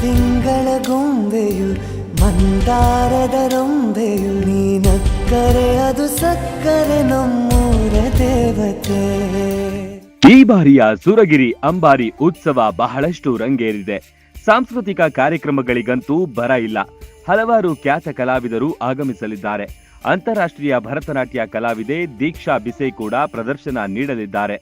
ತಿಂಗಳ ಗೊಂಬೆಯು, ಮಂದಾರದ ರೊಂಬೆಯು, ನೀನಕ್ಕರೆ, ಅದು ಸಕ್ಕರೆ ನಮ್ಮೂರ ದೇವತೆ. ಈ ಬಾರಿಯ ಸುರಗಿರಿ ಅಂಬಾರಿ ಉತ್ಸವ ಬಹಳಷ್ಟು ರಂಗೇರಿದೆ. ಸಾಂಸ್ಕೃತಿಕ ಕಾರ್ಯಕ್ರಮಗಳಿಗಂತೂ ಬರ ಇಲ್ಲ. ಹಲವಾರು ಖ್ಯಾತ ಕಲಾವಿದರು ಆಗಮಿಸಲಿದ್ದಾರೆ. ಅಂತಾರಾಷ್ಟ್ರೀಯ ಭರತನಾಟ್ಯ ಕಲಾವಿದೆ ದೀಕ್ಷಾ ಬಿಸೆ ಕೂಡ ಪ್ರದರ್ಶನ ನೀಡಲಿದ್ದಾರೆ.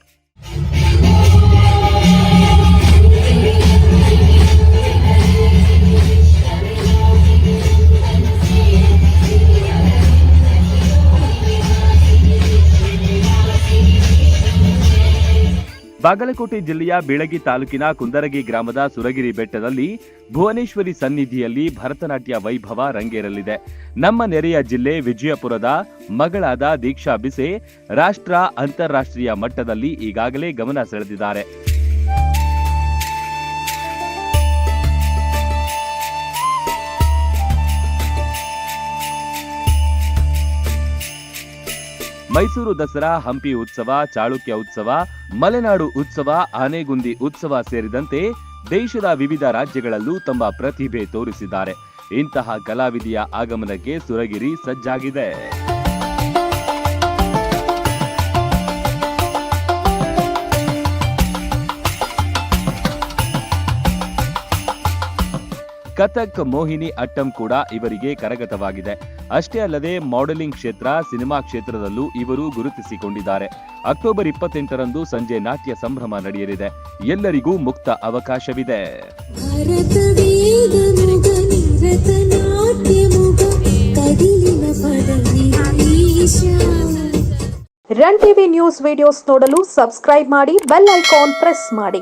ಬಾಗಲಕೋಟೆ ಜಿಲ್ಲೆಯ ಬೀಳಗಿ ತಾಲೂಕಿನ ಕುಂದರಗಿ ಗ್ರಾಮದ ಸುರಗಿರಿ ಬೆಟ್ಟದಲ್ಲಿ ಭುವನೇಶ್ವರಿ ಸನ್ನಿಧಿಯಲ್ಲಿ ಭರತನಾಟ್ಯ ವೈಭವ ರಂಗೇರಲಿದೆ. ನಮ್ಮ ನೆರೆಯ ಜಿಲ್ಲೆ ವಿಜಯಪುರದ ಮಗಳಾದ ದೀಕ್ಷಾ ಬಿಸೆ ರಾಷ್ಟ್ರ ಅಂತಾರಾಷ್ಟ್ರೀಯ ಮಟ್ಟದಲ್ಲಿ ಈಗಾಗಲೇ ಗಮನ ಸೆಳೆದಿದ್ದಾರೆ. ಮೈಸೂರು ದಸರಾ, ಹಂಪಿ ಉತ್ಸವ, ಚಾಳುಕ್ಯ ಉತ್ಸವ, ಮಲೆನಾಡು ಉತ್ಸವ, ಆನೆಗುಂದಿ ಉತ್ಸವ ಸೇರಿದಂತೆ ದೇಶದ ವಿವಿಧ ರಾಜ್ಯಗಳಲ್ಲೂ ತಮ್ಮ ಪ್ರತಿಭೆ ತೋರಿಸಿದ್ದಾರೆ. ಇಂತಹ ಕಲಾವಿದೆಯ ಆಗಮನಕ್ಕೆ ಸುರಗಿರಿ, ಸಜ್ಜಾಗಿದೆ. ಕಥಕ್ ಮೋಹಿನಿ ಅಟ್ಟಂ ಕೂಡ ಇವರಿಗೆ ಕರಗತವಾಗಿದೆ. ಅಷ್ಟೇ ಅಲ್ಲದೆ ಮಾಡೆಲಿಂಗ್ ಕ್ಷೇತ್ರ ಸಿನಿಮಾ ಕ್ಷೇತ್ರದಲ್ಲೂ ಇವರು ಗುರುತಿಸಿಕೊಂಡಿದ್ದಾರೆ. ಅಕ್ಟೋಬರ್ ಇಪ್ಪತ್ತೆಂಟರಂದು ಸಂಜೆ ನಾಟ್ಯ ಸಂಭ್ರಮ ನಡೆಯಲಿದೆ. ಎಲ್ಲರಿಗೂ ಮುಕ್ತ ಅವಕಾಶವಿದೆ. ರನ್ ಟಿವಿ ನ್ಯೂಸ್ ವಿಡಿಯೋಸ್ ನೋಡಲು ಸಬ್ಸ್ಕ್ರೈಬ್ ಮಾಡಿ ಬೆಲ್ ಐಕಾನ್ ಪ್ರೆಸ್ ಮಾಡಿ.